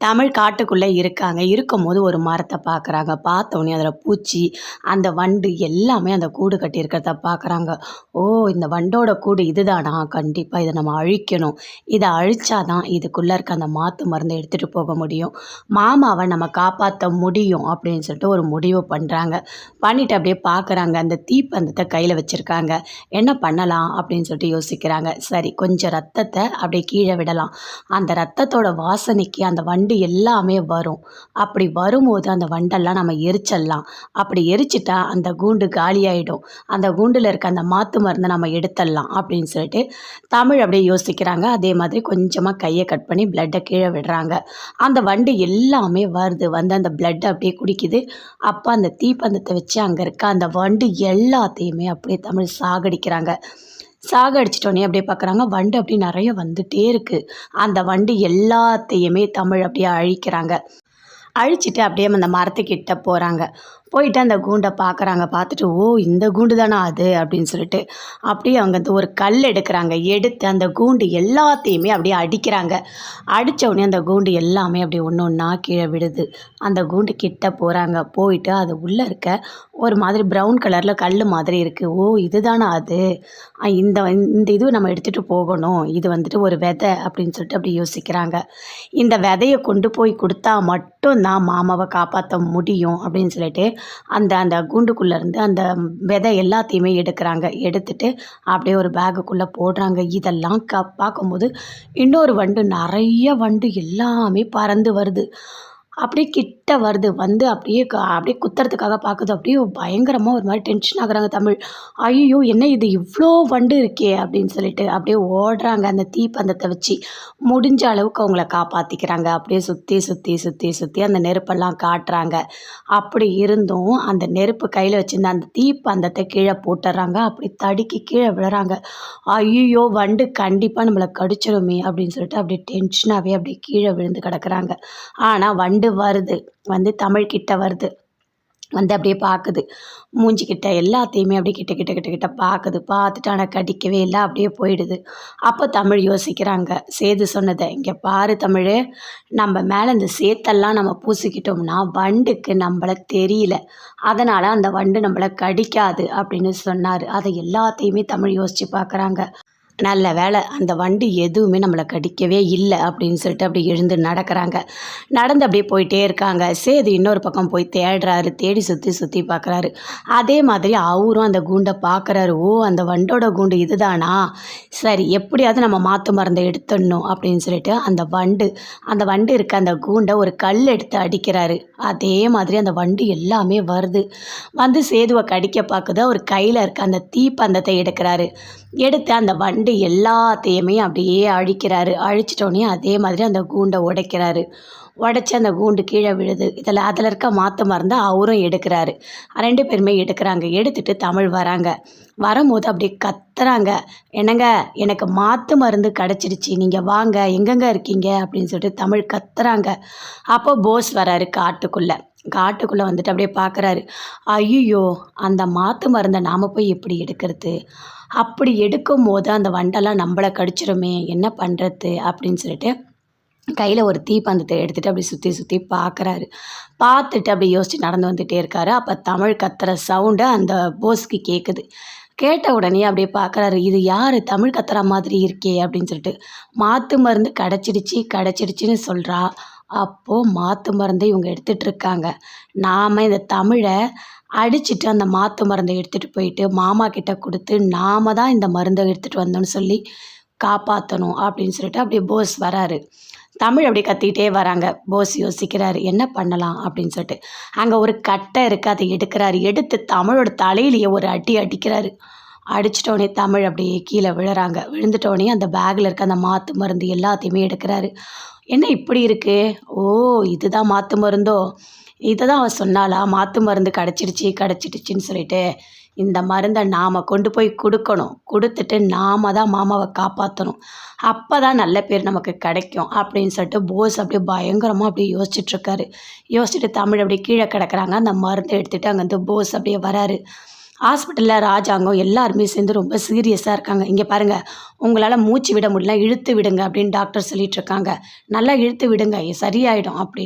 தமிழ் காட்டுக்குள்ளே இருக்காங்க. இருக்கும்போது ஒரு மரத்தை பார்க்குறாங்க. பார்த்தோன்னே அதில் பூச்சி அந்த வண்டு எல்லாமே அந்த கூடு கட்டி இருக்கிறத பார்க்குறாங்க. ஓ இந்த வண்டோட கூடு இதுதானா? கண்டிப்பாக இதை நம்ம அழிக்கணும். இதை அழிச்சாதான் இதுக்குள்ளே இருக்க அந்த மாற்று மருந்தை எடுத்துகிட்டு போக முடியும். மாமாவை நம்ம காப்பாற்ற முடியும் அப்படின்னு சொல்லிட்டு ஒரு முடிவு பண்ணுறாங்க பண்ணிவிட்டு அப்படியே பார்க்குறாங்க. அந்த தீப்பந்தத்தை கையில் வச்சுருக்காங்க. என்ன பண்ணலாம் அப்படின்னு சொல்லிட்டு யோசிக்கிறாங்க. சரி கொஞ்சம் ரத்தத்தை அப்படியே கீழே விடலாம். அந்த ரத்தத்தோட வாசனைக்கு அந்த வண்டு எல்லாமே வரும். அப்படி வரும்போது அந்த வண்டெல்லாம் நம்ம எரிச்சிடலாம். அப்படி எரிச்சிட்டா அந்த கூண்டு காலியாயிடும். அந்த கூண்டில் இருக்க அந்த மாத்து மருந்தை நம்ம எடுத்துடலாம் அப்படின்னு சொல்லிட்டு தமிழ் அப்படியே யோசிக்கிறாங்க. அதே மாதிரி கொஞ்சமாக கையை கட் பண்ணி பிளட்டை கீழே விடுறாங்க. அந்த வண்டு எல்லாமே வருது. வந்து அந்த பிளட்டை அப்படியே குடிக்குது. அப்போ அந்த தீப்பந்தத்தை வச்சு அங்கே இருக்க அந்த வண்டு எல்லாத்தையுமே அப்படியே தமிழ் சாகடிக்கிறாங்க. சாக சாகடிச்சிட்டோன்னே அப்படியே பார்க்குறாங்க வண்டு அப்படி நிறைய வந்துட்டே இருக்குது அந்த வண்டு எல்லாத்தையுமே தமிழ் அப்படியே அழிக்கிறாங்க. அழிச்சிட்டு அப்படியே அந்த மரத்துக்கிட்ட போகிறாங்க போயிட்டு அந்த கூண்டை பார்க்குறாங்க பார்த்துட்டு ஓ இந்த கூண்டு தானா அது? அப்படின்னு சொல்லிட்டு அப்படியே அவங்க ஒரு கல் எடுக்கிறாங்க. எடுத்து அந்த கூண்டு எல்லாத்தையுமே அப்படியே அடிக்கிறாங்க. அடித்த உடனே அந்த கூண்டு எல்லாமே அப்படியே ஒன்று ஒன்றா கீழே விடுது அந்த கூண்டு கிட்ட போகிறாங்க போயிட்டு அது உள்ளே இருக்க ஒரு மாதிரி ப்ரௌன் கலரில் கல் மாதிரி இருக்குது ஓ இதுதானா அது? இந்த இந்த இது நம்ம எடுத்துகிட்டு போகணும். இது வந்துட்டு ஒரு விதை அப்படின்னு சொல்லிட்டு அப்படி யோசிக்கிறாங்க. இந்த விதையை கொண்டு போய் கொடுத்தா மட்டும்தான் மாமாவை காப்பாற்ற முடியும் அப்படின்னு சொல்லிட்டு அந்த அந்த கூண்டுக்குள்ளேருந்து அந்த விதை எல்லாத்தையுமே எடுக்கிறாங்க. எடுத்துட்டு அப்படியே ஒரு பேகுக்குள்ளே போடுறாங்க. இதெல்லாம் க பார்க்கும்போது இன்னொரு வண்டு நிறைய வண்டு எல்லாமே பறந்து வருது. அப்படியே கிட்ட வருது. வந்து அப்படியே க அப்படியே குத்துறதுக்காக பார்க்குது அப்படியே பயங்கரமாக ஒரு மாதிரி டென்ஷன் ஆகுறாங்க தமிழ். ஐயோ என்ன இது? இவ்வளோ வண்டு இருக்கே அப்படின்னு சொல்லிட்டு அப்படியே ஓடுறாங்க அந்த தீப்பந்தத்தை வச்சு. முடிஞ்ச அளவுக்கு அவங்கள காப்பாற்றிக்கிறாங்க அப்படியே சுற்றி சுற்றி சுற்றி சுற்றி அந்த நெருப்பெல்லாம் காட்டுறாங்க. அப்படி இருந்தும் அந்த நெருப்பு கையில் வச்சுருந்த அந்த தீப்பந்தத்தை கீழே போட்டுறாங்க. அப்படி தடுக்கி கீழே விழுறாங்க. ஐயோ வண்டு கண்டிப்பாக நம்மளை கடிச்சிருமே அப்படின்னு சொல்லிட்டு அப்படியே டென்ஷனாகவே அப்படியே கீழே விழுந்து கிடக்குறாங்க. ஆனால் வண்டு வருது. வந்து தமிழ்கிட்ட வருது. வந்து அப்படியே பார்க்குது மூஞ்சிக்கிட்ட எல்லாத்தையுமே அப்படியே கிட்ட கிட்ட கிட்ட கிட்ட பார்க்குது பார்த்துட்டு ஆனால் கடிக்கவே இல்லை. அப்படியே போயிடுது. அப்போ தமிழ் யோசிக்கிறாங்க. சேது சொன்னதை இங்கே பாரு தமிழ் நம்ம மேலே இந்த சேத்தெல்லாம் நம்ம பூசிக்கிட்டோம்னா வண்டுக்கு நம்மள தெரியல. அதனால் அந்த வண்டு நம்மளை கடிக்காது. அப்படின்னு சொன்னார். அதை எல்லாத்தையுமே தமிழ் யோசித்து பார்க்குறாங்க நல்ல வேலை அந்த வண்டு எதுவுமே நம்மளை கடிக்கவே இல்லை அப்படின்னு சொல்லிட்டு அப்படி எழுந்து நடக்கிறாங்க. நடந்து அப்படியே போயிட்டே இருக்காங்க. சேது இன்னொரு பக்கம் போய் தேடுறாரு. தேடி சுற்றி சுற்றி பார்க்குறாரு. அதே மாதிரி அவரும் அந்த கூண்டை பார்க்குறாரு. ஓ அந்த வண்டோட கூண்டு இதுதானா? சரி எப்படியாவது நம்ம மாற்று மருந்தை எடுத்துடணும் அப்படின்னு சொல்லிட்டு அந்த வண்டு அந்த வண்டு இருக்க அந்த கூண்டை ஒரு கல் எடுத்து அடிக்கிறாரு. அதே மாதிரி அந்த வண்டு எல்லாமே வருது. வந்து சேதுவை கடிக்க பார்க்குது. அவர் கையில் இருக்க அந்த தீப்பந்தத்தை எடுக்கிறாரு. எடுத்து அந்த வண்டு எல்லாத்தையுமே அப்படியே அழிக்கிறாரு. அழிச்சிட்டோன்னே அதே மாதிரி அந்த கூண்டை உடைக்கிறாரு. உடச்சி அந்த கூண்டு கீழே விழுது. இதில் அதில் இருக்க மாற்று மருந்தை அவரும் எடுக்கிறாரு. ரெண்டு பேருமே எடுக்கிறாங்க. எடுத்துட்டு தமிழ் வராங்க. வரும்போது அப்படியே கத்துறாங்க. என்னங்க எனக்கு மாற்று மருந்து கிடச்சிருச்சு. நீங்கள் வாங்க. எங்கெங்க இருக்கீங்க? அப்படின்னு சொல்லிட்டு தமிழ் கத்துறாங்க. அப்போ போஸ் வராரு காட்டுக்குள்ளே. காட்டுக்குள்ளே வந்துட்டு அப்படியே பார்க்குறாரு ஐயோ அந்த மாற்று மருந்தை நாம் போய் எப்படி எடுக்கிறது? அப்படி எடுக்கும் போது அந்த வண்டெல்லாம் நம்மளை கடிச்சிருமே என்ன பண்ணுறது அப்படின்னு சொல்லிட்டு கையில் ஒரு தீப்பந்தத்தை எடுத்துகிட்டு அப்படி சுற்றி சுற்றி பார்க்குறாரு பார்த்துட்டு அப்படி யோசிச்சு நடந்து வந்துகிட்டே இருக்காரு. அப்போ தமிழ் கத்துற சவுண்டு அந்த போஸ்க்கு கேட்குது கேட்ட உடனே அப்படியே பார்க்குறாரு இது யார்? தமிழ் கத்துற மாதிரி இருக்கே அப்படின்னு சொல்லிட்டு. மாற்று மருந்து கிடச்சிடுச்சு கிடச்சிடுச்சின்னு சொல்கிறா அப்போது மாற்று மருந்தை இவங்க எடுத்துகிட்டு இருக்காங்க. நாம் இந்த தமிழை அடிச்சிட்டு அந்த மாற்று மருந்தை எடுத்துகிட்டு போயிட்டு மாமா கிட்டே கொடுத்து நாம தான் இந்த மருந்தை எடுத்துகிட்டு வந்தோம்னு சொல்லி காப்பாற்றணும் அப்படின்னு சொல்லிட்டு அப்படியே போஸ் வராரு. தமிழ் அப்படி கத்திக்கிட்டே வராங்க. போஸ் யோசிக்கிறாரு என்ன பண்ணலாம்? அப்படின்னு சொல்லிட்டு. அங்கே ஒரு கட்டை இருக்குது அதை எடுக்கிறாரு. எடுத்து தமிழோட தலையிலேயே ஒரு அடி அடிக்கிறாரு. அடிச்சிட்டோடனே தமிழ் அப்படியே கீழே விழுறாங்க. விழுந்துட்டோடனே அந்த பேக்கில் இருக்க அந்த மாற்று மருந்து எல்லாத்தையுமே எடுக்கிறாரு. என்ன இப்படி இருக்கு? ஓ இதுதான் மாற்று மருந்தோ? இதை தான் அவள் சொன்னாலா மாற்று மருந்து கிடச்சிடுச்சி கிடச்சிடுச்சின்னு சொல்லிட்டு. இந்த மருந்தை நாம் கொண்டு போய் கொடுக்கணும். கொடுத்துட்டு நாம தான் மாமாவை காப்பாற்றணும் அப்போ தான் நல்ல பேர் நமக்கு கிடைக்கும். அப்படின்னு சொல்லிட்டு போஸ் அப்படியே பயங்கரமாக அப்படியே யோசிச்சுட்ருக்காரு யோசிச்சுட்டு தமிழ் அப்படியே கீழே கிடக்குறாங்க. அந்த மருந்தை எடுத்துகிட்டு அங்கேருந்து போஸ் அப்படியே வராரு. ஹாஸ்பிட்டலில் ராஜாங்கம் எல்லாருமே சேர்ந்து ரொம்ப சீரியஸாக இருக்காங்க. இங்கே பாருங்கள் உங்களால் மூச்சு விட முடியல இழுத்து விடுங்க அப்படின்னு டாக்டர் சொல்லிட்டு இருக்காங்க. நல்லா இழுத்து விடுங்க சரியாயிடும் அப்படின்னு